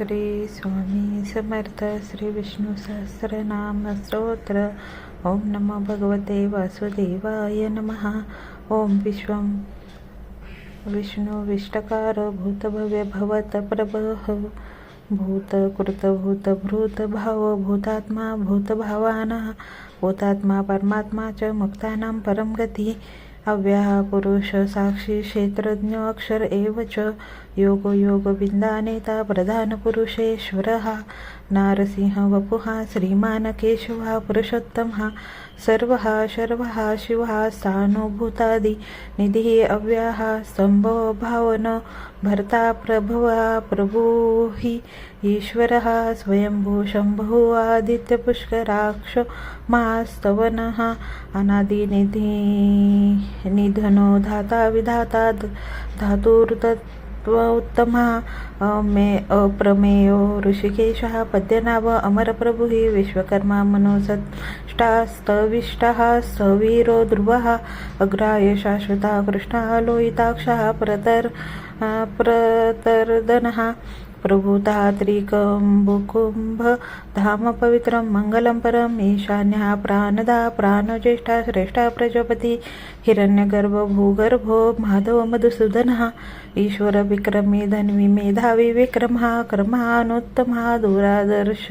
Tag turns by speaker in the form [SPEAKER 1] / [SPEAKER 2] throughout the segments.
[SPEAKER 1] श्री स्वामी समर्थ, श्री विष्णू सहस्रनाम स्तोत्र। ओम नमो भगवते वासुदेवाय नमः। ओम विश्वं विष्णु विष्टकार भूतभव्य भवत प्रभः भूतकृत भूतभृत भाव भूतात्मा परमात्मा च मुक्तानां परं गती। अव्यहा पुरुष साक्षी क्षेत्रज्ञ अक्षर एव च। योगो प्रधानपुरुषेश्वरः नारसिंह वपुः श्रीमान् केशवः, पुरुषोत्तमः। सर्वः शर्वः शिवः स्थानुभूतादि निधिः अव्याः स्तम्भो, भावन, भर्ता, प्रभुवा प्रभु हि ईश्वरः, स्वयंभू शम्भुः आदित्यपुष्कराक्ष मास्तवनः अनादिनिधि निधनो, धाता, विधाता धातुर्दत् उत्तमा मे अप्रमेयो ऋषिकेशः, पद्यनाभ, अमरप्रभुः, विश्वकर्मा मनोसष्टास्तविष्टः सवीरो, ध्रुव, अग्राय, शाश्वता, कृष्ण, लोहिताक्ष, प्रतर प्रतर्दनः धाम पवित्रं मङ्गलं परम्, ईशान्यः प्राणदा, प्राणज्येष्ठा, श्रेष्ठा प्रजापती हिरण्यगर्भ भूगर्भो माधव मधुसूदनः ईश्वर विक्रमी धन्वी मेधावी विक्रमः क्रमानुत्तमः दूरादर्श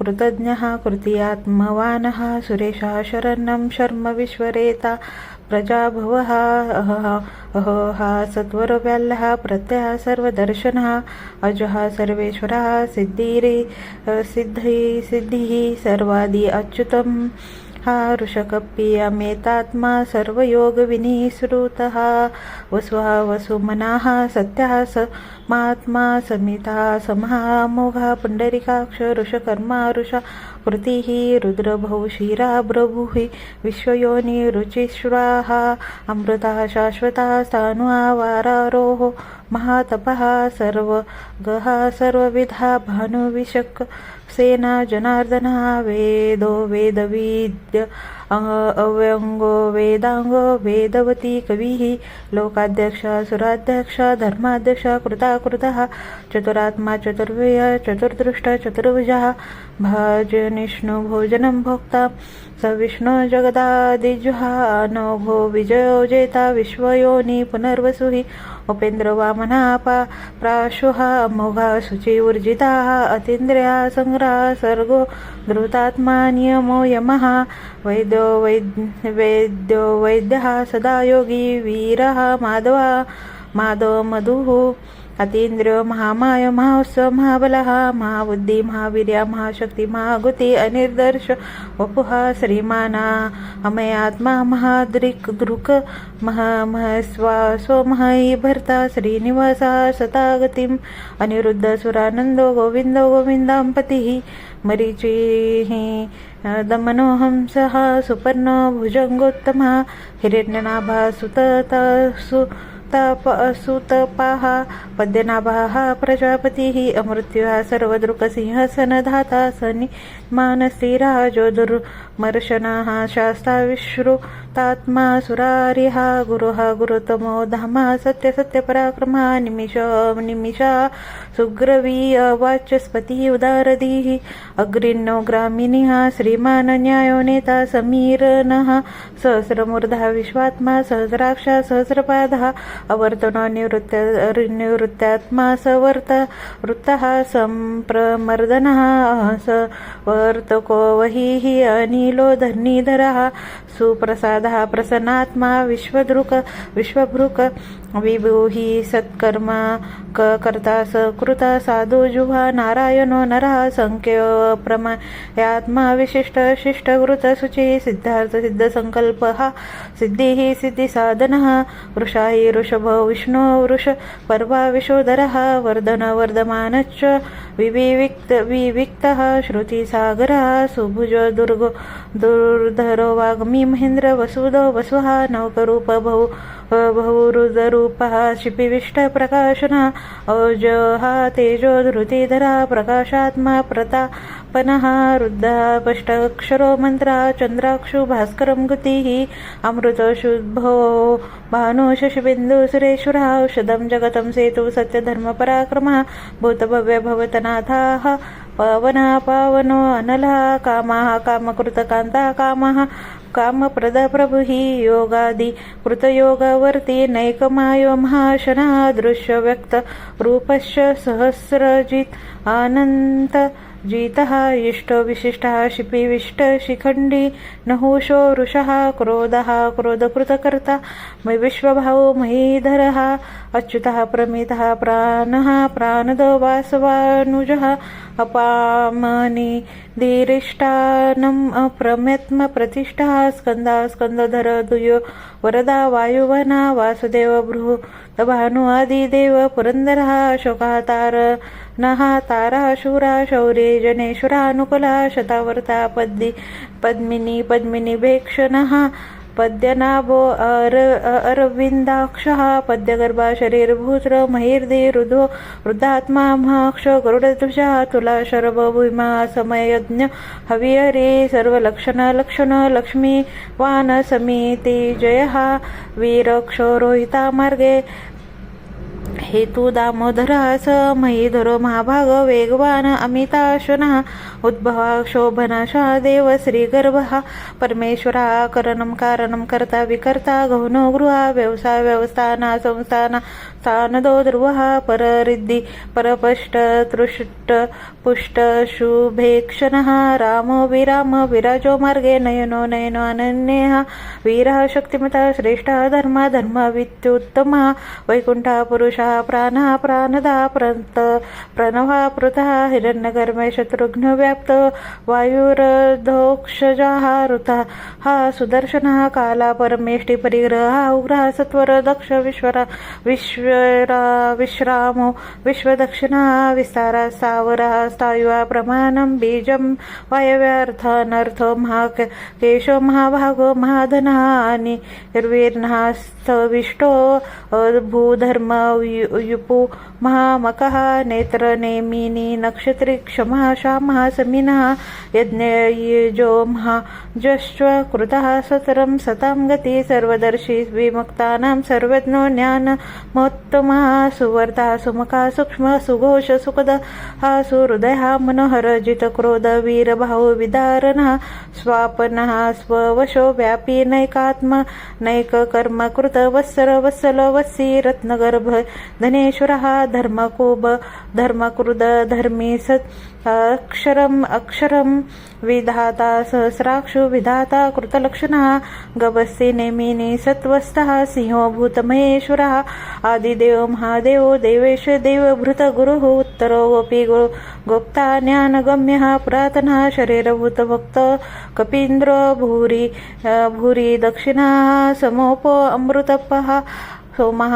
[SPEAKER 1] कृतज्ञः, कृतीयात्मवानः, सुरेशः शरणं शर्म विश्वरेता प्रजाभवः, अहः सत्वर सत्वरव्याल्लः प्रत्यय सर्वदर्शनः सर्वेश्वरः सिद्धि सिद्धि सिद्धि, सर्वादि अच्युत हा ऋषकप्रियमेतात्मा सर्वयोगविनिसृतः वसुः वसुमनाः, सत्यः, स महात्मा समिता समहामोघा पुण्डरिकाक्ष ऋषकर्मा ऋषा कृतिः रुद्रभौ शिरा प्रभुः विश्वयोनि रुचिश्राः अमृतः शाश्वतः स्थाणुवारारोः महातपः सर्वगः सर्वविधा भानुविशक् सेना जनार्दनः वेदो वेदविद्य अव्यङ्गो वेदांग वेदवती कवि लोकाध्यक्ष सुराध्यक्ष धर्माध्यक्ष कृताकृतः चतुरात्मा चतुर्व्यय चतुर्दृष्ट चतुर्भुजः। भाजनिष्णु भोजनं भोक्ता। स विष्णु जगदादिजुहा भो विजयो जेता। विश्वयोनि पुनर्वसुहि। उपेन्द्रवामनापा प्राशुः अमोघा शुचिऊर्जिताः अतीन्द्रिया सङ्ग्रहा सर्गो धृतात्मा नियमो यमः। वैद्य वैद्यो वैद्यः सदा योगी वीरः माधवा। माधव मधुः। अतीन्द्रिय महामाय, महाउत्सव, महाबलः, महाबुद्धी, महावीर्या, महाशक्ती, महागुती, अनिर्दर्श, वपुः, श्रीमाना अमयात्मा महादृक् दृक्, मही भर्ता, श्रीनिवासा, सतागतिम्, अनिरुद्ध, सुरानन्दो, गोविन्दो, गोविन्दाम्पतिः, मरीचिः दमनोहंसः सुपर्णो, भुजङ्गोत्तमः, हिरण्यनाभा सुततासु सुतपाः पद्यनाभाः प्रजापतिः अमृत्युः सर्वदृक्सिंहसनधाता सनि मानस्थिराजो दुर्मर्शनः शास्ता विश्रुतात्मा सुरारिः गुरुः गुरुतमो धामा सत्यसत्यपराक्रमः निमिष निमिषा। सुग्रवी अवाचस्पतिः उदारधीः अग्रिण्यो ग्रामिणीः श्रीमान् न्यायो नेता समीरनः सहस्रमूर्धा विश्वात्मा सहस्राक्षा सहस्रपादः अवर्तनो निवृत्त निवृत्तात्मा सवर्त वृत्तः सम्प्रमर्दनः स कर्तको वही ही अनिलो धन्नीधर सुप्रसादः प्रसन्नात्मा विश्वदृक् विश्वभृक् विभूहि, सत्कर्म कर्ता, सकृत, साधु, जुहा, नारायणो, नरः संख्यो प्रमयात्मा विशिष्ट शिष्टकृत शुचि, सिद्धार्थ सिद्धसङ्कल्पः सिद्धिः सिद्धिसाधनः वृषाहि ऋषभ विष्णु, वृष, पर्वा, विशोदरः, वर्धन वर्धमानश्च विविक्त विविक्तः, श्रुतिसागरः, सुभुज दुर्गो, दुर्धरो वाग्मी महेन्द्र वसुदो वसुः नौकरूप बहु बहुरुदरूपः शिपिविष्टप्रकाशनः औजः तेजो धृतिधरः, प्रकाशात्मा प्रता पनः रुद्रापष्टाक्षरो मन्त्रा, चन्द्राक्षु, भास्करं गतिः, अमृतशुद्भो भानु शशिबिन्दु सुरेश्वरः, औषधं, जगतं सेतु सत्यधर्मपराक्रमः भूतभव्यभवतनाथाः पवना, पावनो, अनलः, कामाः, कामकृतकान्ता, कामः कामप्रदप्रभुः योगादि कृतयोगवर्ती नैकमायो महाशनः दृश्यव्यक्तरूपश्च सहस्रजित् आनन्त जितः इष्टविशिष्टः शिपिविष्टशिखण्डी नहुषो वृषः क्रोधः क्रोधकृतकर्ता मयि विश्वभावो महीधरः अच्युतः प्रमितः प्राणः प्राणदो वासवानुजः अपामनि धीरिष्टानम् अप्रमेत्मप्रतिष्ठः स्कन्दा स्कन्दधर दुयो वरदा वायुवना वासुदेव भृः भानु आदिदेव पुरन्दरः अशोकः नहा नः तारः शौर्य जनेश्वरा जनेश्वरानुकुलः शतावर्ता पद्मि पद्मिनी पद्मिनीभेक्षणः पद्यनाभो अर अरविंदाक्षः पद्यगर्भा शरीरभूत्र महिर्दे रुदो वृद्धात्मा महाक्ष गरुडध्वजा तुला शरभ भूमा समयज्ञ हविहरे सर्वलक्षण लक्षण लक्ष्मी वान समिति जयः वीरक्षो रोहिता मार्गे हे तू दामोदरास मयी धरो महाभाग वेगवान अमिताशना उद्भवा शोभनशः देव श्रीगर्भः, परमेश्वरा, करणं कारणं कर्ता, विकर्ता गौनो गृहा व्यवसाय व्यवस्थाना, संस्थाना, स्थानदो, ध्रुवः, पररिद्धि, परपष्ट, तृष्ट, पुष्ट, शुभेक्षणः, रामो, विराम, विराजो, मार्गे, नयनो नयनो, अनन्यः, वीरः, शक्तिमतः, श्रेष्ठः, धर्म धर्मवित्युत्तमः वैकुण्ठः, पुरुषः, प्राणः, प्राणदा प्रत प्रणवः पृतः हिरण्यगर्मे शत्रुघ्नव्याप्त वायुरधोक्षजः ऋतः हा सुदर्शनः काला परमेष्टि परिग्रहः, उग्रः सत्वर दक्ष विश्वरा विश्वरा, विश्रामो, विश्वदक्षिणः विस्तारः, सावरः स्थायुवा, प्रमाणं बीजं वायव्यार्थानर्थो महा केशो महाभागो, महाधनः निर्वीर्णः स्थविष्टो भूधर्म युपु महामकः नेत्रनेमिनी नक्षत्री क्षमः श्यामः समिनः यज्ञयजो महाजश्व कृतः सतरं सतां गति सर्वदर्शी विमुक्तानां सर्वज्ञो ज्ञानमोत्तमः सुवर्ता सुमुखा सूक्ष्म सुघोष सुखदः सुहृदयः मनोहर जितक्रोध वीरभाव विदारणः स्वापनः स्ववशो व्यापी नैकात्म नैककर्म कृत वत्सर वत्सल वत्सी रत्नगर्भ धनेश्वरः धर्मकुब धर्मकृद धर्मी सत्, अक्षरम् अक्षरं विधाता सहस्राक्षु विधाता कृतलक्षणः गवस्ति नेमिनी सत्वस्थः सिंहो भूतमहेश्वरः, आदिदेव महादेवो देवेश देवभृतगुरुः उत्तरो गोपी गो, गोप्ता ज्ञानगम्यः, पुरातनः शरीरभूतभक्त कपीन्द्रो, भूरि भूरि दक्षिणः, समोपो अमृतपः सोमः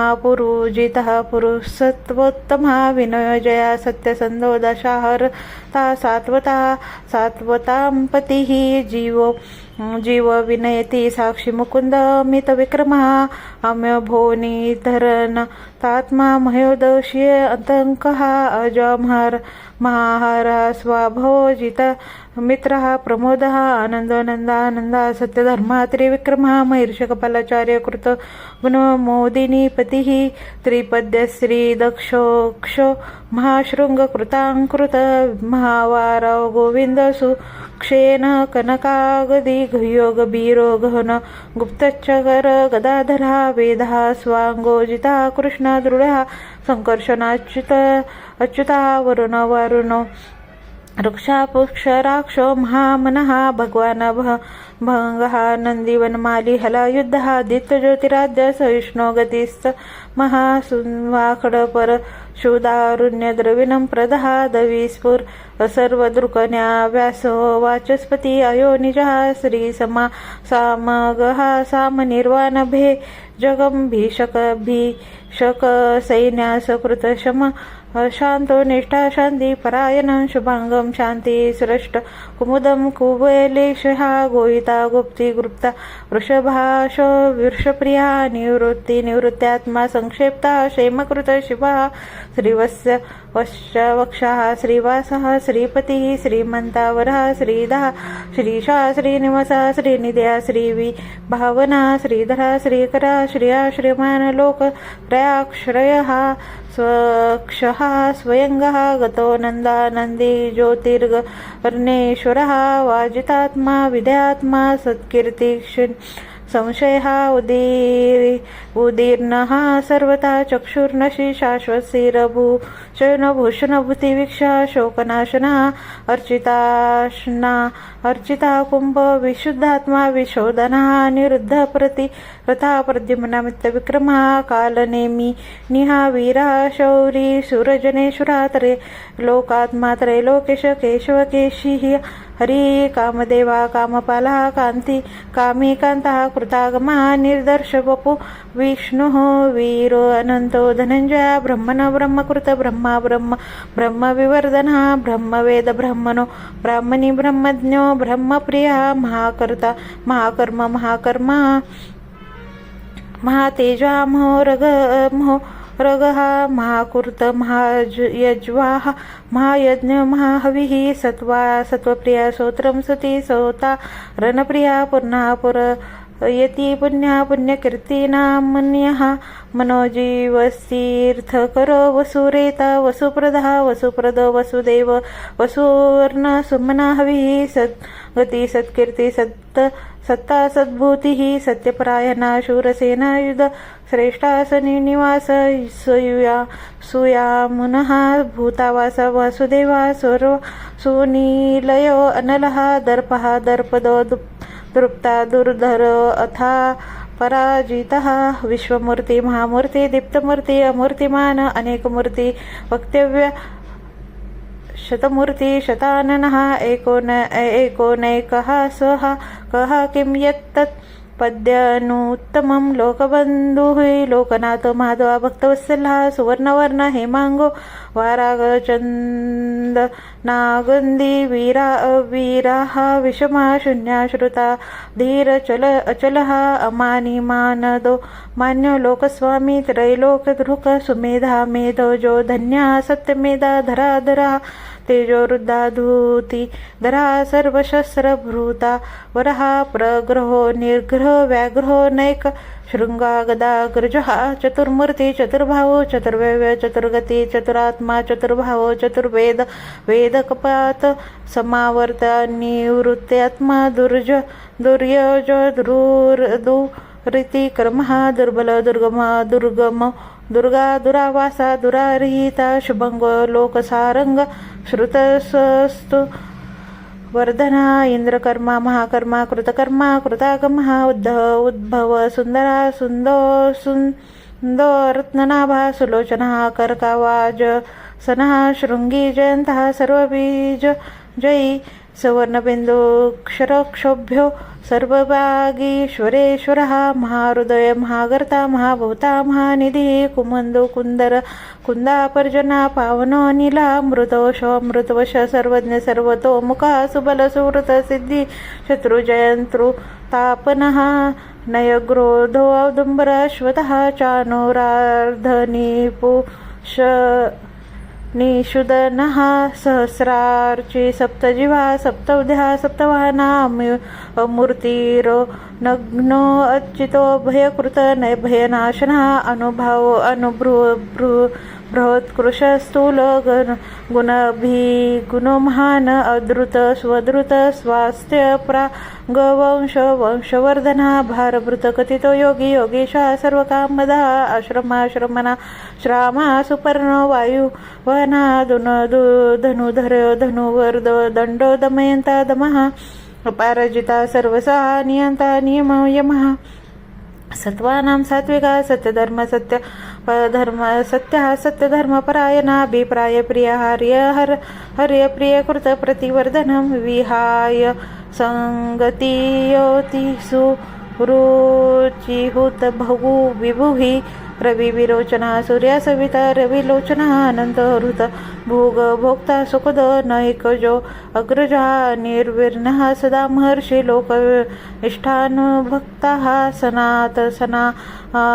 [SPEAKER 1] पुरुषत्वोत्तमः विनयजया सत्यसन्धो दशाहर्ता सात्वता सात्वतां पतिः जीवो जीव विनयती साक्षी मुकुंद मित विक्रम अम्य भोनी धरण तात्मा महोदशी अंतंक अजमहर महाहर स्वाभव जित मित्र प्रमोद आनंदो नंदानंदा सत्यधर्म त्रिविक्रम महिर्ष कपालाचार्य कृत गुणमोदिनी पती त्रिपद्यश्री दक्षोक्ष महाशृंग कृतांकृत महावारव गोविंद सु घयोगबीरो गहन गुप्तच्चकर गदाधरा वेधा स्वाङ्गोजिता कृष्णदृढः सङ्कर्षणाच्युत अच्युता वरुण वरुणो वृक्षापुक्षराक्षो महामनः भगवान् भङ्गः नन्दिवनमाली हलायुद्धः दित्यज्योतिराज्य सहिष्णो गतिस्त महासुन्वाखडपर शूदारुण्यद्रविणं प्रदः दविस्फुर सर्वदृकन्या व्यासो वाचस्पति अयो निजः श्रीसमा सामगः सामनिर्वाणभे जगं भीषक भीषक शांतो निष्ठा शांती परायण शुभांगम शांती श्रेष्ठ कुमुदम कुबलेशहा गोयिता गुप्ती गुप्ता वृषभाश वृषप्रिया निवृत्ती निवृत्त्यात्मा संक्षेप्ता क्षेमकृत शिवा श्रीवत्स्य वश्च वक्षः श्रीवासः श्रीपतिः श्रीमन्तावरः श्रीधः श्रीशा श्रीनिवासा श्रीनिद्या श्रीवि भावना श्रीधरा श्रीकरा श्रिया श्रीमान लोक त्रयाक्षरयः स्वक्षः स्वयङ्गः गतो नन्दानन्दी ज्योतिर्गर्णेश्वरः वाजितात्मा विद्यात्मा सत्कीर्तिक्षन् संशयः उदीर् उदीर्णः सर्वथा चक्षुर्नशि शाश्वतशिरभूषणभूषणभूतिवीक्षा शोकनाशनः, अर्चिताशना, अर्चिता कुंभ विशुद्धात्मा विशोधना विशोधनः निरुद्धप्रति रथा प्रद्युम्नमित्तविक्रमः कालनेमी, निहा, वीरा, शौरी सुरजनेश्वरातरे लोकात्मा, त्रैलोकेश, केशव केशिः हरी, कामदेवा, कामपालः कान्ति कामी कान्तः कृतागमः निर्दर्श वपु विष्णुः, वीरो, अनन्तो, धनञ्जय, ब्रह्मण, ब्रह्मकृत, ब्रह्मा ब्रह्म ब्रह्मविवर्धनः ब्रह्मवेद ब्रह्मणो ब्राह्मणी ब्रह्मज्ञो, ब्रह्मप्रियः, महाकर्ता, महाकर्म, महाकर्मा, महातेजा, महोरग महो रगः महाकृत महायज्वाः, महायज्ञ, महाहविः, सत्वा सत्त्वप्रिया स्तोत्रं सती, सौता, रणप्रिया, पुन्हा पुर यती पुण्या पुण्यकीर्तीनामन्यः मनोजीवस्तीर्थकरो वसुरेता वसुप्रदः वसुप्रद वसुदेव वसुवर्ण सुमना हविः सद्गती सत्कीर्ती सत्त सत्ता सद्भूतिः सत्यपरायणा शूरसेना युध श्रेष्ठासनी निवास सुया सुयामुनः भूतावास वासुदेवा सुनीलयो अनलः दर्पः दर्पदो दृप्ता दुर्धर अथा पराजितः। विश्वमूर्ती, महामूर्ती, दीप्तमूर्ती, अमूर्तिमान, अनेकमूर्ती, वक्तव्य, शतमूर्ती, शताननः, एकोन, एकोनैकः स्वः कः, किं यत्तत्? पद्यानुत्तमं लोकबन्धुः लोकनाथ माधवा भक्तवत्सलः सुवर्णवर्ण हेमाङ्गो वारागचन्द नागन्दी वीरा वीराः विषमा शून्याश्रुता धीरचल अचलः अमानी मानदो मान्य लोकस्वामी त्रैलोकदृक सुमेधा मेधो जो धन्या सत्यमेधा धराधरा तेजोरुद्धाधूती धरा सर्वशस्त्रभृता वरहा प्रग्रहो निर्ग्रह व्याघ्रो नैक शृंगा गदाग्रजः चतुर्मूर्ती चतुर्भावो चतुर्वैव्य चतुर्गती चतुरात्मा चतुर्भाव चतुर्वेद वेदकपात समावर्त निवृत्त्यात्मा दुर्ज दुर्यज दुर्दु रीती कर्मः दुर्बल दुर्गम दुर्गम दुर्गा दुरावासा दुरारहिता शुभंग लोकसारंग श्रुतसस्तु। वर्धना इंद्रकर्मा महाकर्मा कृतकर्मा कृतागमः उद्धव उद्भव सुंदरा सुंदो सुंदो रत्ननाभा सुलोचना कर्कावाज सनः शृंगी जयन्तः सर्वबीज जयी। सवर्णबिन्दुक्षरक्षोभ्यो सर्वभागीश्वरेश्वरः महाहृदय महागर्ता महाभूता महानिधिः कुमन्दो कुन्दर कुन्दापर्जना पावनो नीला मृतोष मृतवश सर्वज्ञ सर्वतो मुखा सुबल सुहृत तापनः नयग्रोधो औदुम्बरश्वतः चानुरार्धनिपुष निषुदनः सहस्रार्चे सप्तजिवा सप्तवध्या सप्तवाहना मूर्तिरो नग्नो अच्युतो भयकृत भयनाशनः अनुभावो अनुभृ बृहत्कृशस्थूल गुणभी महान अद्रुत स्वद्रुत स्वास्थ्य प्रागवंश वंशवर्धना भारभृत कथितो योगी योगेशा सर्वकामदा आश्रमाश्रमना श्रामा सुपर्ण वायू वना दुन धनुधर धनुवर्द दंडो दमयंता दमः। पारजिता सर्वसा नियंता नियम यमः। सत्वानां सात्विका सत्यधर्म सत्य, धर्म सत्यः प्रिय, हर्य, हर हर प्रिय कृत प्रतिवर्धनं विहाय। सङ्गतियोतिषु रुचिहुत बहु रवी विरोचना सूर्या सविता रविलोचना आनंद हृत भोग भोक्ता सुखद नैकजो अग्रजा निर्विघ्नः सदा महर्षि लोक इष्टानुभक्ताः सनात सनातनतमः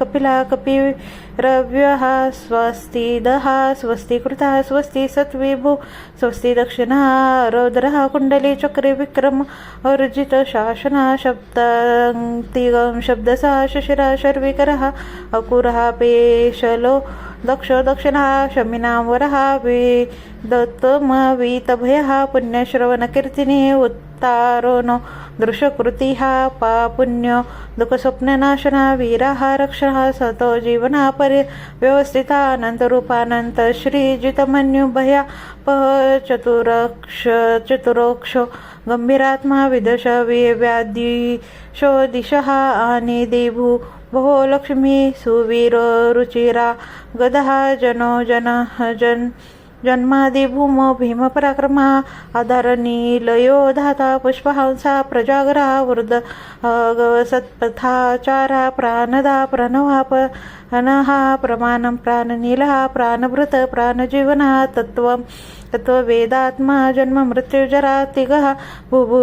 [SPEAKER 1] कपिला कपि रव्यः स्वस्ति दः स्वस्ति सत्विभु स्वस्ति दक्षिणः रौद्रः, कुण्डली चक्रे विक्रम अर्जित, शासन शब्दं शब्दसः, शशिरः, शर्विकरः, अकुरः, पेशलो, दक्ष, दक्षिणः शमिनां वरः विदत्तमवीतभयः पुण्यश्रवणकीर्तिनी उत्तारो नो दृशकृतिः पापुण्य दुःखस्वप्ननाशना वीरः रक्षः सतो जीवना परि व्यवस्थिता अनन्तरूपानन्त श्रीजितमन्युभया पह चतुरक्ष, चतुरोक्षो, गम्भीरात्मा विदश व्यादिशो दिशः आणि देभू भो लक्ष्मी, सुवीर, रुचिरा, गदः, जनो, जन जन जन्मादिभूम भीमपराक्रमा आधारनीलयो धाता, पुष्पहंसा, प्रजागरा, वृद्ध सत्पथाचारा प्राणदा, प्रणवाप, अनहा, प्रमाणं प्राणनीलः, प्राणभृत, प्राणजीवना, तत्त्वं जन्म मृत्युजरा तिगः, भुभु,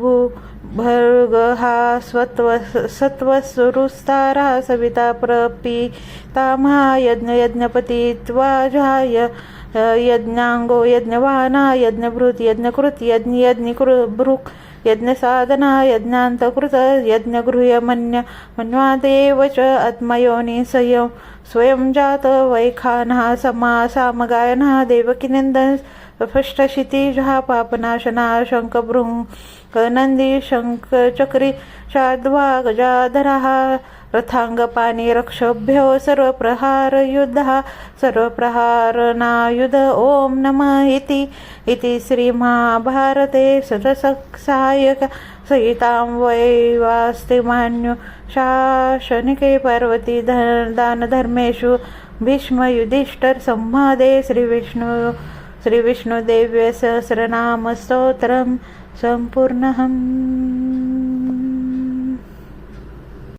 [SPEAKER 1] भू भर्गः स्वत्व, सत्त्वसुरुस्तारा, सविता, प्रपीतामहा यज्ञयज्ञपतित्वाजाय यज्ञांगो यज्ञवाहना यज्ञभृत यज्ञकृत यज्ञ यज्ञकृ भृक् यज्ञसाधना यज्ञान्तकृत यज्ञगृह्यमन्य मन्वादेव च आत्मयोनि संयम स्वयं जात वैखानः समा सामगायनः देवकीनन्दन फष्टशितिजः पापनाशना शङ्खभृङ् नन्दी शङ्खचक्री शाद्वा गजाधरः रथाङ्गपाणि रक्षभ्यो सर्वप्रहारयुद्धः सर्वप्रहारनायुध ॐ नमः इति। इति श्रीमहाभारते सतसहायक सहितां वैवास्तिमान्यो शासनिके पार्वती दानधर्मेषु भीष्मयुधिष्ठिरसंवादे श्रीविष्णु श्रीविष्णुदेव्य सहस्रनामस्तोत्रं सम्पूर्णम्।